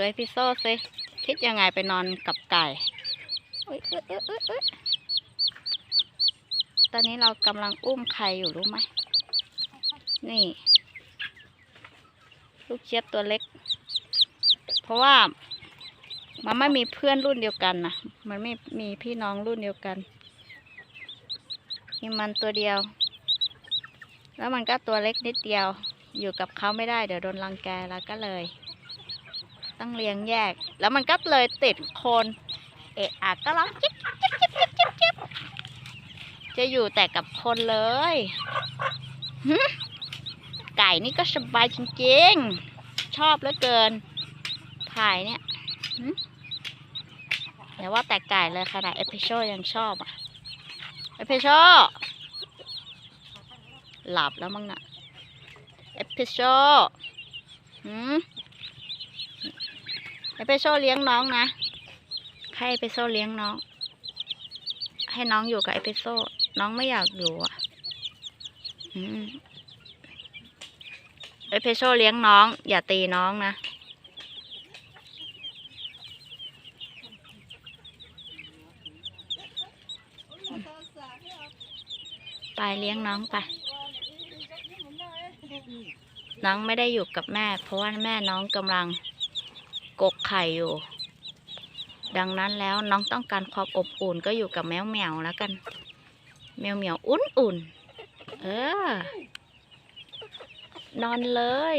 ดูไอพิโซสิคิดยังไงไปนอนกับไก่ตอนนี้เรากำลังอุ้มใครอยู่รู้ไหม นี่ ลูกเจี๊ยบตัวเล็ก เพราะว่ามันไม่มีเพื่อนรุ่นเดียวกันนะมันไม่มีพี่น้องรุ่นเดียวกันมีมันตัวเดียว แล้วมันก็ตัวเล็กนิดเดียว อยู่กับเขาไม่ได้เดี๋ยวโดนรังแกแล้วก็เลย ต้องเลี้ยงแยก แล้วมันก็เลยติดคนเอะอะก็ร้องจิ๊บจิ๊บจิ๊บจิ๊บจิ๊บจิ๊บจะอยู่แต่กับคนเลยไก่นี่ก็สบายจริงๆ ชอบเหลือเกิน ถ่ายเนี่ยหึอย่าว่าแต่ไก่เลยขนาดเอพิโชยังชอบอะ เอพิโชหลับแล้วมั้งน่ะ เอพิโชหืม เอพิโชเลี้ยงน้องนะ ให้เอพิโซเลี้ยงน้อง ให้น้องอยู่กับเอพิโซน้องไม่อยากอยู่อะอืมเอพิโซเลี้ยงน้อง อย่าตีน้องนะไปเลี้ยงน้องไป น้องไม่ได้อยู่กับแม่ เพราะว่าแม่น้องกำลัง กกไข่อยู่ ดังนั้นแล้วน้องต้องการความอบอุ่นก็อยู่กับแมวแมวแล้วกัน แมวเหมียวอุ่นอุ่นๆเออนอนเลย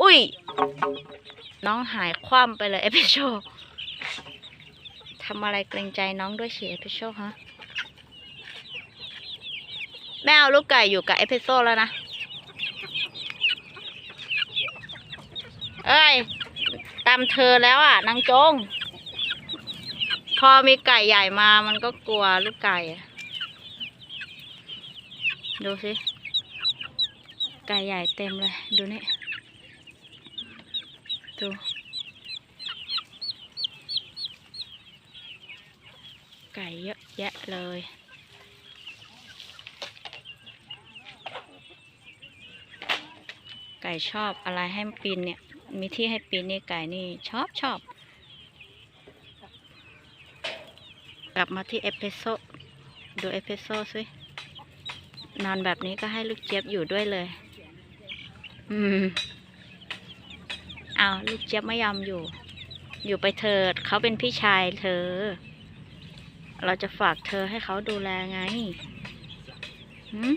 อุ้ย น้องหายคว่ำไปเลยเอพิโชทำอะไรเกรงใจน้องด้วยเฉียเอพิโชฮะแม่เอาลูกไก่อยู่กับเอพิโซแล้วนะ เอ้ย ตามเธอแล้วอะนางจง พอมีไก่ใหญ่มามันก็กลัวลูกไก่ ดูสิ ไก่ใหญ่เต็มเลย ดูนี่ ดูไก่เยอะแยะเลย ไก่ชอบอะไรให้ปีนเนี่ย มีที่ให้ปีนนี่ไก่นี่ชอบชอบ กลับมาที่เอพิโซดดูเอพิโซดสินอนแบบนี้ก็ให้ลูกเจี๊ยบอยู่ด้วยเลย อืมเอาลูกเจี๊ยบไม่ยอมอยู่ อยู่ไปเถิดเขาเป็นพี่ชายเธอ เราจะฝากเธอให้เขาดูแลไง หืม